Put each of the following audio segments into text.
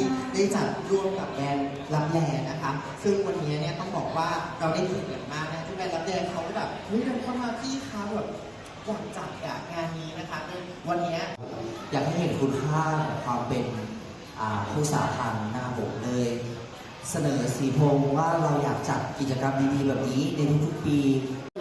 ที่ได้จัดร่วมกับแบรนด์รับแลนะคะ ซึ่งวันนี้เนี่ยต้องบอกว่าเราได้เกียรติอย่างมากนะที่แบรนด์รับแลเขาแบบเฮ้ยเดินเข้ามาพี่คะแบบอยากจัดงานนี้นะคะวันนี้อยากให้เห็นคุณค่าของความเป็นผู้สาพันธ์หน้าผมเลย เสนอสีพงว่าเราอยากจัดกิจกรรมดีๆแบบนี้ในทุกๆปี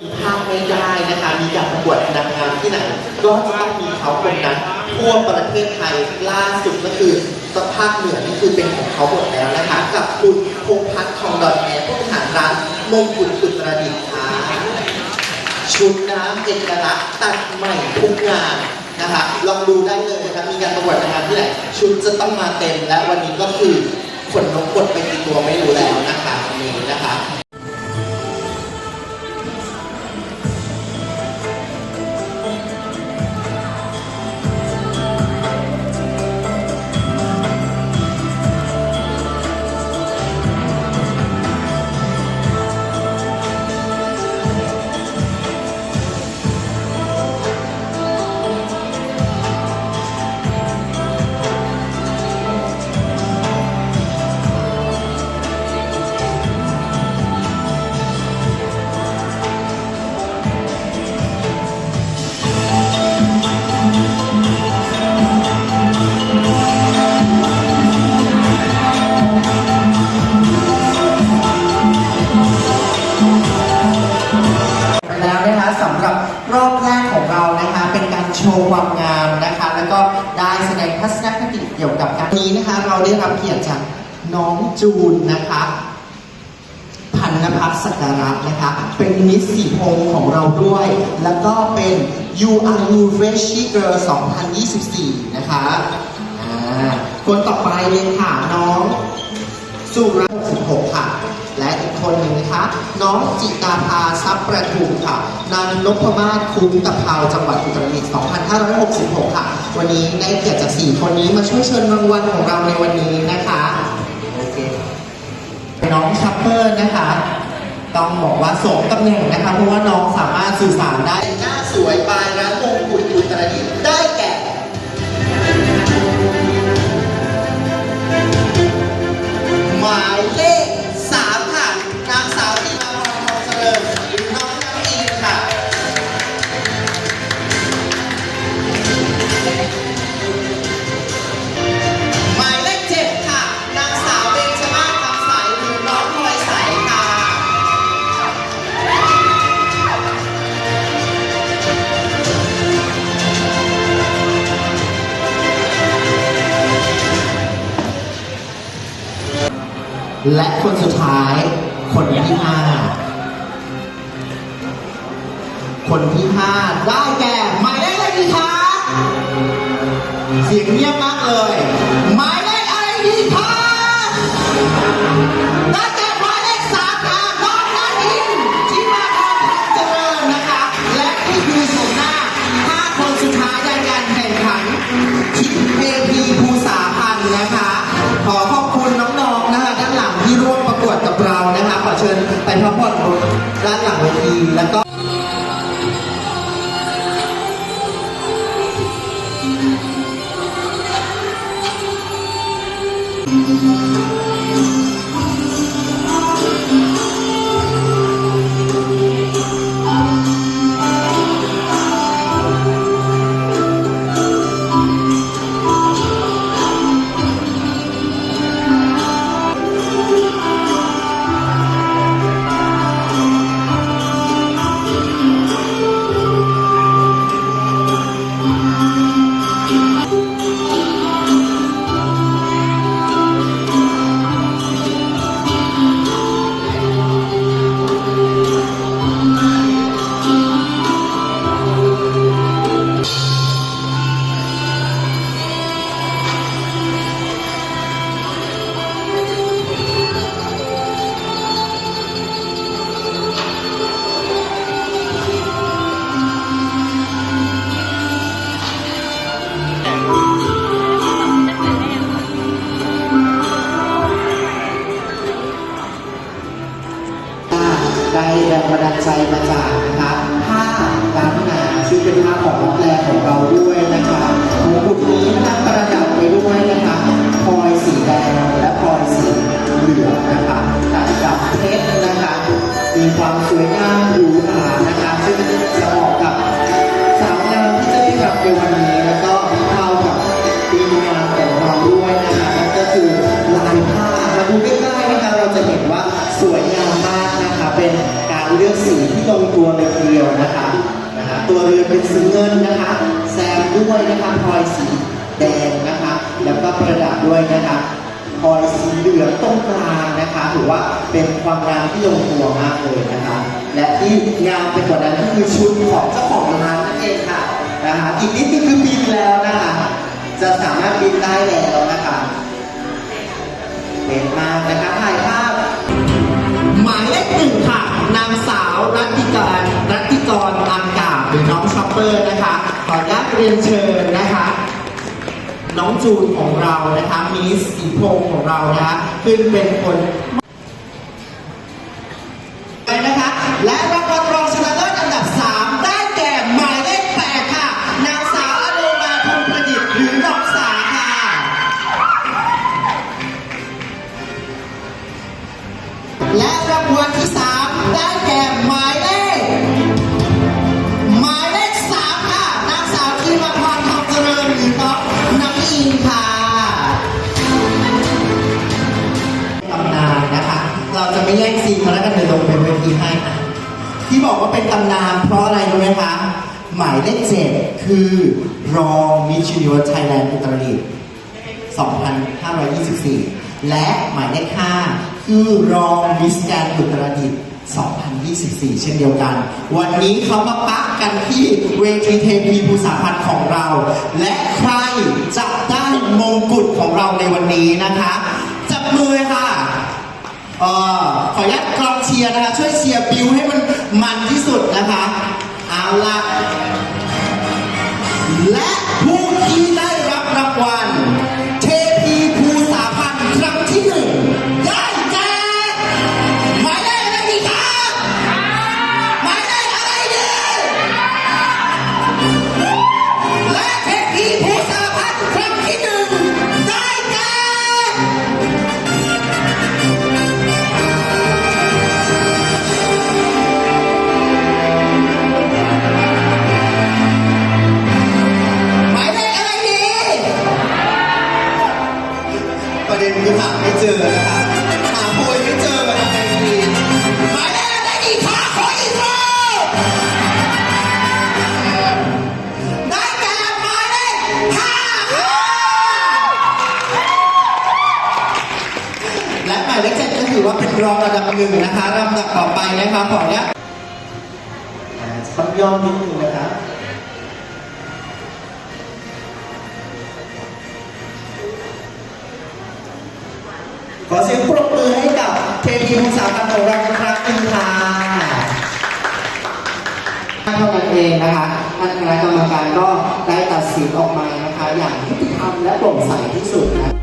มีภาพไม่ได้นะคะ มีการประกวดนางงามที่ไหน ก็จะต้องมีเขาคนนั้นทั่วประเทศไทยล่าสุดก็คือ สภาคเหนือนี่คือเป็นของเขาหมดแล้วนะคะ กับคุณพงพัฒน์ทองดอนแอร์ผู้บริหารร้านมงกุฎอุตรดิตถ์ค่ะชุดน้ำเอกลักษณ์ตัดใหม่ทุกงานนะคะลองดูได้เลยนะคะมีการประกวดนางานที่ไหนชุดจะต้องมาเต็มและวันนี้ก็คือขนนกกดไปกี่ตัวไม่รู้แล้วนะคะ ว์ความงามนะคะ แล้วก็ได้แสดงทัศนคติเกี่ยวกับการนี้นะคะ เราได้รับเกียรติจากน้องจูนนะคะ พันนภัสสักการะนะคะ เป็นมิสสีพงของเราด้วย แล้วก็เป็น You Are You Freshie Girl 2024 นะคะคนต่อไปเลยค่ะน้องสุร66ค่ะ และอีกคนหนึ่งนะคะน้องจิตาภาทรัพย์ประทุมค่ะนางนพมาศคุ้มตะเภาจังหวัดอุตรดิตถ์2566 ค่ะ วันนี้ได้เกียรติจากสี่คนนี้มาช่วยเชิญรางวัลของเราในวันนี้นะคะโอเคน้องชัปเปอร์นะคะต้องบอกว่าสมตำแหน่งนะคะเพราะว่าน้องสามารถสื่อสารได้หน้าสวยไป และคนสุดท้าย คนที่ห้าคนที่ห้าได้แก่หมายเลขอะไรดีคะเสียงเงียบมากเลยหมายเลขอะไรดีคะได้แก่หมายเลขสามค่ะน้องนัทอินที่มาทองเจริญนะคะ และนี่คือชมหน้าห้าคนสุดท้ายในการแข่งขันทิปเอพีภูสาพันธ์นะคะ ขอขอบคุณ เชิญไปพักผ่อนบนด้านหลังเวทีแล้วก็ไีแรงบันดาลใจมาจากนะคะผ้าล้านนาซึ่งเป็นผ้าของรักแรของเราด้วยนะคะมงกุฎนี้นะคะประดับไปด้วยนะคะพลอยสีแดงและพลอยสีเหลืองนะคะตัดกับเพชรนะคะ มีความสวยงามอยู่รา ลนะคะแซมด้วยนะคะพลอยสีแดงนะคะ แล้วก็ประดับด้วยนะคะพลอยสีเหลืองตรงกลางนะคะถือว่าเป็นความงามที่ลงตัวมากเลยนะคะ และที่งามไปกว่านั้นก็คือชุดของเจ้าของร้านนั่นเองค่ะนะคะอีกนิดนึงคือบินแล้วนะคะ จะสามารถบินได้แล้วนะคะเป็นมากนะคะถ่ายภาพหมายเลขหนึ่งค่ะนางสาวรัตติการรัตติกรอังกา หรือน้องช็อปเปอร์นะคะ ขออนุญาตเรียนเชิญนะคะ น้องจูนของเรานะคะมิสสีพงของเรานะคะขึ้นเป็นคน ไม่แย่งซีนเขาแล้วกันเดี๋ยลงเป็นเวทีให้ที่บอกว่าเป็นตำนานเพราะอะไรรู้ไหมคะ หมายเลขเจ็ดคือรองมิช s ิ n ไทยแลนด์อุตรดิตถ์2524 และหมายเลข5คือรองมิสแกนอุตรดิตถ์2024 เช่นเดียวกัน วันนี้เขามาปะกันที่เวทีเทพีภูษาพันธ์ของเรา และใครจะได้มงกุฎของเราในวันนี้นะคะ จับมือ เอ่อขออนุญาตกรองเชียร์นะคะ ช่วยเชียร์บิวให้มันมันที่สุดนะคะ เอาละและผู้ที่ได้ หนึ่งนะคะลำดับต่อไปนะคะขอเนี้ยต้องย่อนิดนึงนะครับขอเสียงปรบมือให้กับเทพีภูสาพันธ์ของเราอีกครั้งหนึ่งค่ะเท่านั้นเองนะคะท่านคณะกรรมการก็ได้ตัดสินออกมานะคะ อย่างยุติธรรมและโปร่งใสที่สุดนะ